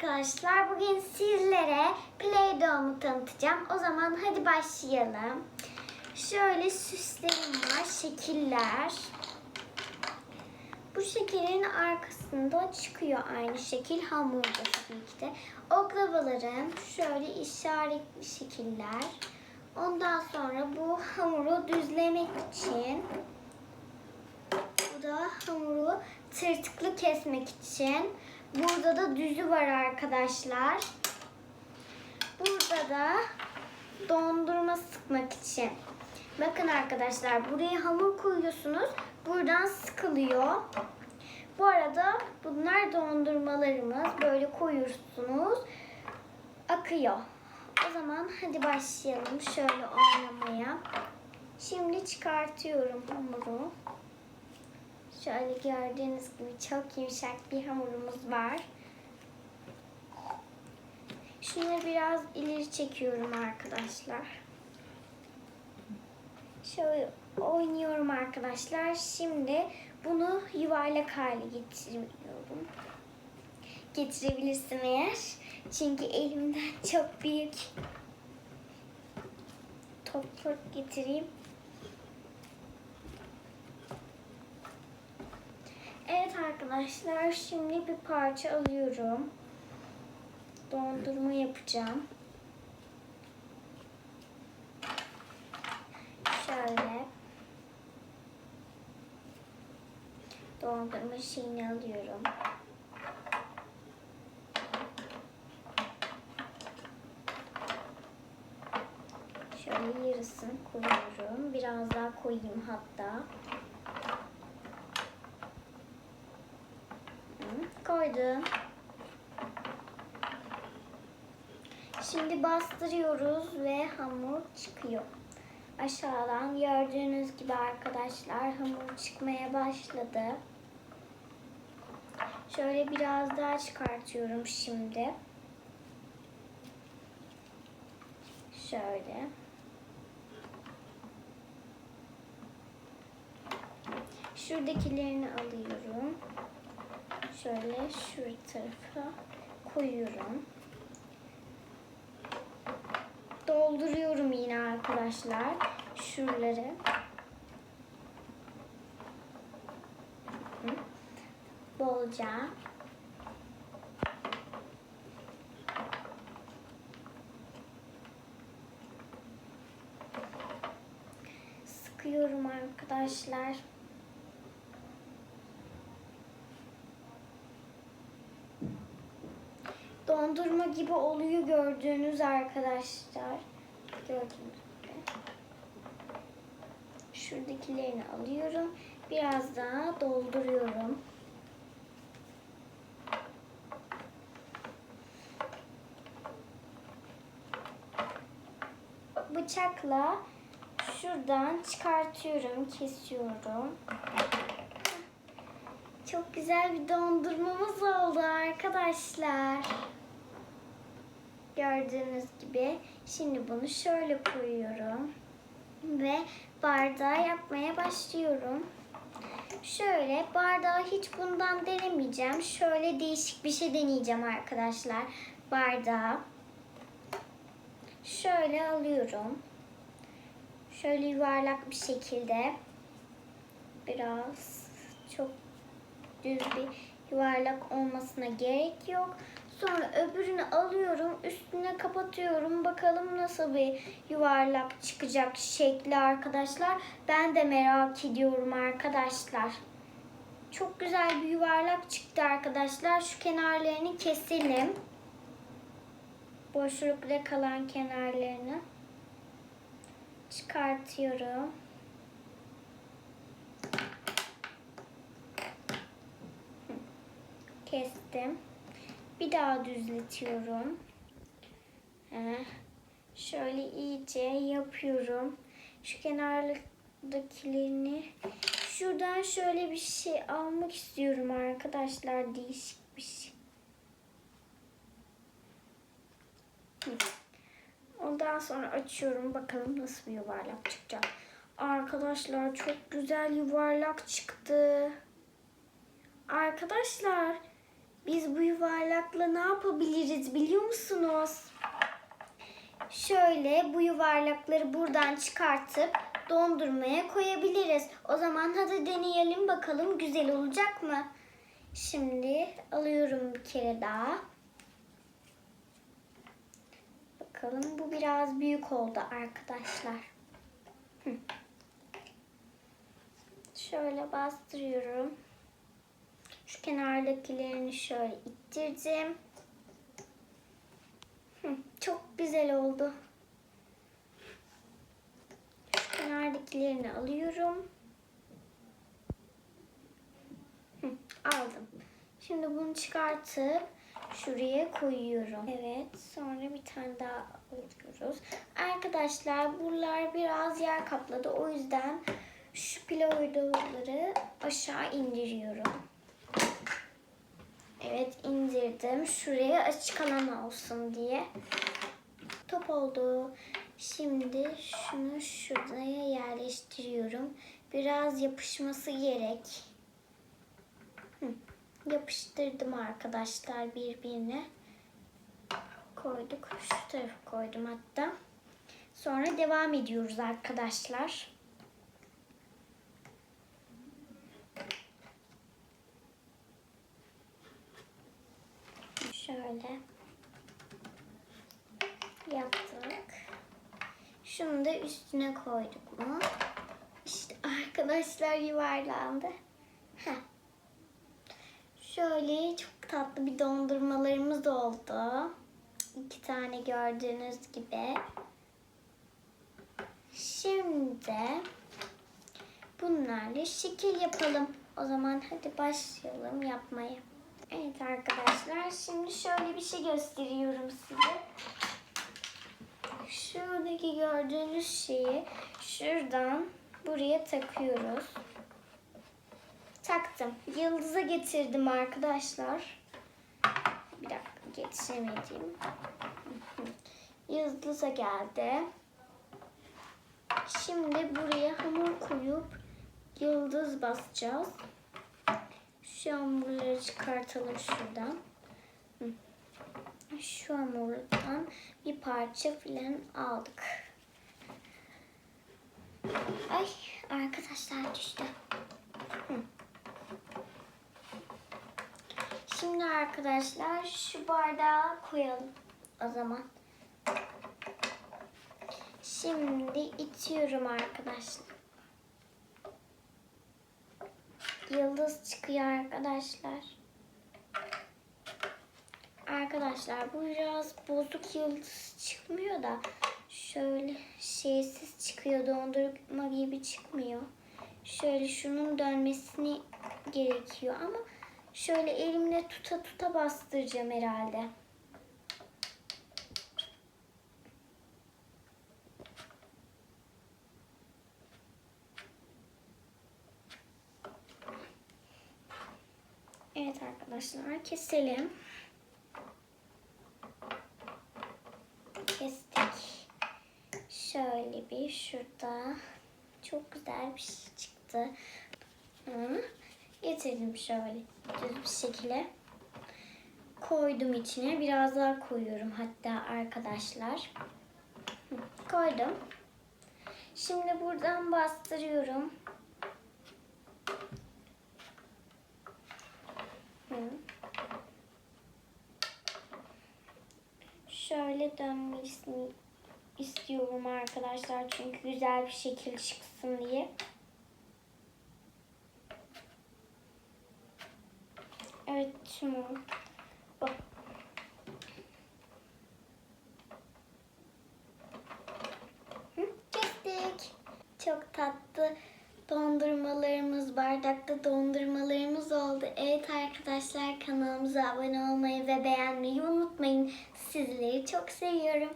arkadaşlar. Bugün sizlere Play-Doh'umu tanıtacağım. O zaman hadi başlayalım. Şöyle süslerim var, şekiller. Bu şekerin arkasında çıkıyor aynı şekil hamurda tabii ki. Oklavalarım şöyle işaretli şekiller. Ondan sonra bu hamuru düzlemek için bu da hamuru tırtıklı kesmek için. Burada da düzü var arkadaşlar. Burada da dondurma sıkmak için. Bakın arkadaşlar buraya hamur koyuyorsunuz. Buradan sıkılıyor. Bu arada bunlar dondurmalarımız. Böyle koyuyorsunuz. Akıyor. O zaman hadi başlayalım şöyle oynamaya. Şimdi çıkartıyorum hamuru. Şöyle gördüğünüz gibi çok yumuşak bir hamurumuz var. Şunu biraz ileri çekiyorum arkadaşlar. Şöyle oynuyorum arkadaşlar. Şimdi bunu yuvarlak hale getiriyorum. Getirebilirsin eğer. Çünkü elimden çok büyük toprak getireyim. Evet arkadaşlar şimdi bir parça alıyorum. Dondurma yapacağım. Şöyle. Dondurma şeyini alıyorum. Şöyle yarısını koyuyorum. Biraz daha koyayım hatta. Hı, Koydum. Şimdi bastırıyoruz ve hamur çıkıyor. Aşağıdan gördüğünüz gibi arkadaşlar hamur çıkmaya başladı. Şöyle biraz daha çıkartıyorum şimdi. Şöyle. Şuradakilerini alıyorum. Şöyle şu tarafa koyuyorum. Dolduruyorum yine arkadaşlar şuraları. Bolca. Sıkıyorum arkadaşlar. Dondurma gibi oluyor gördüğünüz arkadaşlar. Gördüğünüz gibi. Şuradakilerini alıyorum. Biraz daha dolduruyorum. Bıçakla şuradan çıkartıyorum, kesiyorum. Çok güzel bir dondurmamız oldu arkadaşlar. Gördüğünüz gibi. Şimdi bunu şöyle koyuyorum. Ve bardağı yapmaya başlıyorum. Şöyle bardağı hiç bundan denemeyeceğim. Şöyle değişik bir şey deneyeceğim arkadaşlar. Bardağı. Şöyle alıyorum. Şöyle yuvarlak bir şekilde. Biraz çok düz bir yuvarlak olmasına gerek yok. Sonra öbürünü alıyorum, üstüne kapatıyorum. Bakalım nasıl bir yuvarlak çıkacak şekli arkadaşlar. Ben de merak ediyorum arkadaşlar. Çok güzel bir yuvarlak çıktı arkadaşlar. Şu kenarlarını keselim. Boşlukta kalan kenarlarını çıkartıyorum. Kestim. Bir daha düzletiyorum. Şöyle iyice yapıyorum. Şu kenardakilerini şuradan şöyle bir şey almak istiyorum arkadaşlar. Değişik bir şey. Ondan sonra açıyorum. Bakalım nasıl bir yuvarlak çıkacak. Arkadaşlar çok güzel yuvarlak çıktı. Arkadaşlar Biz bu yuvarlakla ne yapabiliriz biliyor musunuz? Şöyle bu yuvarlakları buradan çıkartıp dondurmaya koyabiliriz. O zaman hadi deneyelim bakalım güzel olacak mı? Şimdi alıyorum bir kere daha. Bakalım bu biraz büyük oldu arkadaşlar. Şöyle bastırıyorum. Şu kenardakilerini şöyle ittirdim. Çok güzel oldu. Şu kenardakilerini alıyorum. Aldım. Şimdi bunu çıkartıp şuraya koyuyorum. Evet, sonra bir tane daha alıyoruz. Arkadaşlar buralar biraz yer kapladı. O yüzden şu pilavları aşağı indiriyorum. İndirdim. Şuraya açık alan olsun diye. Top oldu. Şimdi şunu şuraya yerleştiriyorum. Biraz yapışması gerek. Hı, Yapıştırdım arkadaşlar birbirine. Koyduk. Şu tarafa koydum hatta. Sonra devam ediyoruz arkadaşlar. Şöyle yaptık. Şunu da üstüne koyduk mu? İşte arkadaşlar yuvarlandı. Heh. Şöyle çok tatlı bir dondurmalarımız oldu. İki tane gördüğünüz gibi. Şimdi bunlarla şekil yapalım. O zaman hadi başlayalım yapmaya. Evet arkadaşlar şimdi şöyle bir şey gösteriyorum size. Şuradaki gördüğünüz şeyi şuradan buraya takıyoruz. Taktım. Yıldıza getirdim arkadaşlar. Bir dakika getiremedim. Yıldıza geldi. Şimdi buraya hamur koyup yıldız basacağız. Şu hamurları çıkartalım şuradan. Şu hamurdan bir parça filan aldık. Ay arkadaşlar düştü. Şimdi arkadaşlar şu bardağı koyalım o zaman. Şimdi itiyorum arkadaşlar. Yıldız çıkıyor arkadaşlar. Arkadaşlar bu biraz bozuk yıldız çıkmıyor da şöyle şeysiz çıkıyor dondurma gibi çıkmıyor. Şöyle şunun dönmesini gerekiyor ama şöyle elimle tuta tuta bastıracağım herhalde. Evet arkadaşlar keselim. Kestik. Şöyle bir şurada çok güzel bir şey çıktı. Hı. Getirdim şöyle düz bir şekilde. Koydum içine. Biraz daha koyuyorum hatta arkadaşlar. Hı, Koydum. Şimdi buradan bastırıyorum. Şöyle dönmesini istiyorum arkadaşlar çünkü güzel bir şekil çıksın diye. Evet şimdi bak. Hı, Kestik. Çok tatlı dondurmalarımız, bardakta dondurmalarımız oldu. Evet arkadaşlar kanalımıza abone olmayı ve beğenmeyi unutmayın. Sizleri çok seviyorum.